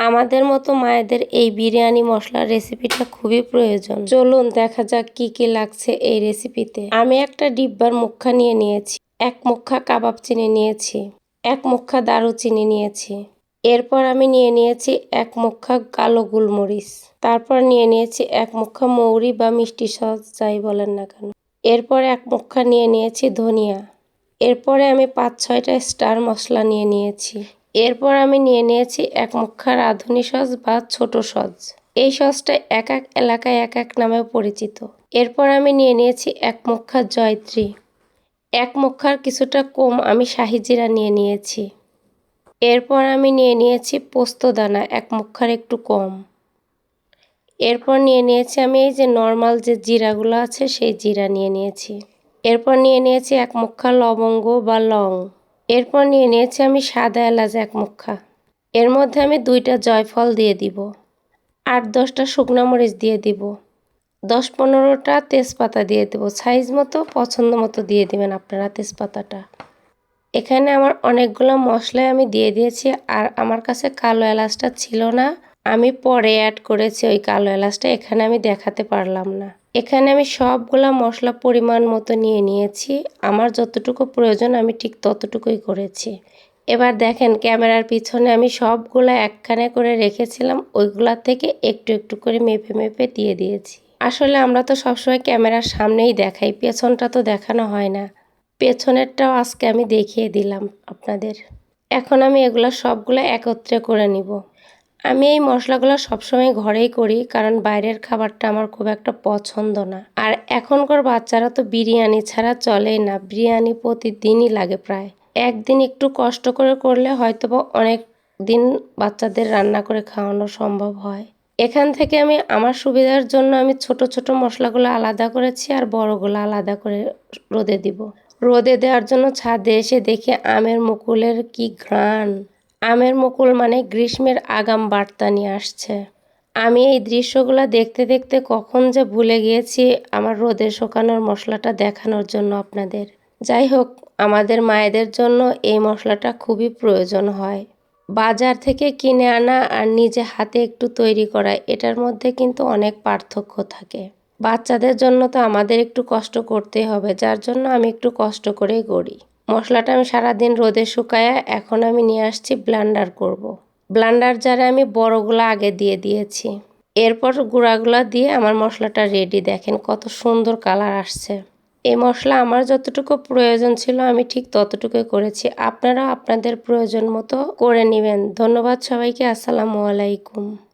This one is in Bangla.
আমাদের মতো মায়েদের এই বিরিয়ানি মশলার রেসিপিটা খুবই প্রয়োজন। চলুন দেখা যাক কি কি লাগছে এই রেসিপিতে। আমি একটা ডিব্বার মুখা নিয়ে নিয়েছি, এক মুখা কাবাব চিনি নিয়েছি, এক মুখা দারুচিনি নিয়েছি। এরপর আমি নিয়ে নিয়েছি এক মুখা কালো গোলমরিচ। তারপর নিয়ে নিয়েছি এক মুখা মৌরি বা মিষ্টি সস, যাই বলেন না কেন। এরপর এক মুখা নিয়ে নিয়েছি ধনিয়া। এরপরে আমি পাঁচ ছয়টা স্টার মশলা নিয়ে নিয়েছি। এরপর আমি নিয়ে নিয়েছি এক মুখা রাঁধুনি সস বা ছোট সস। এই সসটা এক এক এলাকায় এক এক নামেও পরিচিত। এরপর আমি নিয়ে নিয়েছি এক মুখা জয়ত্রী। এক মুখার কিছুটা কম আমি শাহি জিরা নিয়ে নিয়েছি। এরপর আমি নিয়ে নিয়েছি পোস্তদানা এক মুখার একটু কম। এরপর নিয়ে নিয়েছি আমি এই যে নর্মাল যে জিরাগুলো আছে, সেই জিরা নিয়ে নিয়েছি। এরপর নিয়ে নিয়েছি এক মুখা লবঙ্গ বা লং। এরপর নিয়ে নিয়েছি আমি সাদা এলাচ এক মুখা। এর মধ্যে আমি দুইটা জয়ফল দিয়ে দিব, আট দশটা শুকনা মরিচ দিয়ে দিব, দশ পনেরোটা তেজপাতা দিয়ে দেবো। সাইজ মতো, পছন্দ মতো দিয়ে দিবেন আপনারা তেজপাতাটা। এখানে আমার অনেকগুলো মশলাই আমি দিয়ে দিয়েছি, আর আমার কাছে কালো এলাচটা ছিল না। আমি পরে অ্যাড করেছি ওই কালো এলাচটা, এখানে আমি দেখাতে পারলাম না। এখানে আমি সবগুলা মশলা পরিমাণ মতো নিয়ে নিয়েছি। আমার যতটুকু প্রয়োজন আমি ঠিক ততটুকুই করেছি। এবার দেখেন ক্যামেরার পিছনে আমি সবগুলো একখানে করে রেখেছিলাম, ওইগুলা থেকে একটু একটু করে মেপে মেপে দিয়ে দিয়েছি। আসলে আমরা তো সবসময় ক্যামেরার সামনেই দেখাই, পেছনটা তো দেখানো হয় না। পেছনেরটাও আজকে আমি দেখিয়ে দিলাম আপনাদের। এখন আমি এগুলো সবগুলো একত্রে করে নিব। আমি এই মশলাগুলো সবসময় ঘরেই করি, কারণ বাইরের খাবারটা আমার খুব একটা পছন্দ না। আর এখনকার বাচ্চারা তো বিরিয়ানি ছাড়া চলেই না, বিরিয়ানি প্রতিদিনই লাগে প্রায়। একদিন একটু কষ্ট করে করলে হয়তো অনেক দিন বাচ্চাদের রান্না করে খাওয়ানো সম্ভব হয়। এখান থেকে আমি, আমার সুবিধার জন্য আমি ছোট ছোট মশলাগুলো আলাদা করেছি আর বড়গুলো আলাদা করে রোদে দিব। রোদে দেওয়ার জন্য ছাদে এসে দেখি আমের মুকুলের কি ঘ্রাণ। আমের মুকুল মানে গ্রীষ্মের আগাম বার্তা নিয়ে আসছে। আমি এই দৃশ্যগুলো দেখতে দেখতে কখন যে ভুলে গিয়েছি আমার রোদে শুকানোর মশলাটা দেখানোর জন্য আপনাদের। যাই হোক, আমাদের মায়েদের জন্য এই মশলাটা খুবই প্রয়োজন হয়। বাজার থেকে কিনে আনা আর নিজে হাতে একটু তৈরি করা, এটার মধ্যে কিন্তু অনেক পার্থক্য থাকে। বাচ্চাদের জন্য তো আমাদের একটু কষ্ট করতেই হবে, যার জন্য আমি একটু কষ্ট করেই করি মশলাটা আমি সারাদিন রোদে শুকায়া এখন আমি নিয়ে আসছি ব্লান্ডার করব। ব্লান্ডার যারা আমি বড়গুলো আগে দিয়ে দিয়েছি। এরপর গুঁড়াগুলো দিয়ে আমার মশলাটা রেডি দেখেন কত সুন্দর কালার আসছে। এই মশলা আমার যতটুকু প্রয়োজন ছিল আমি ঠিক ততটুকুই করেছি। আপনারাও আপনাদের প্রয়োজন মতো করে নেবেন। ধন্যবাদ সবাইকে। আসসালামু আলাইকুম।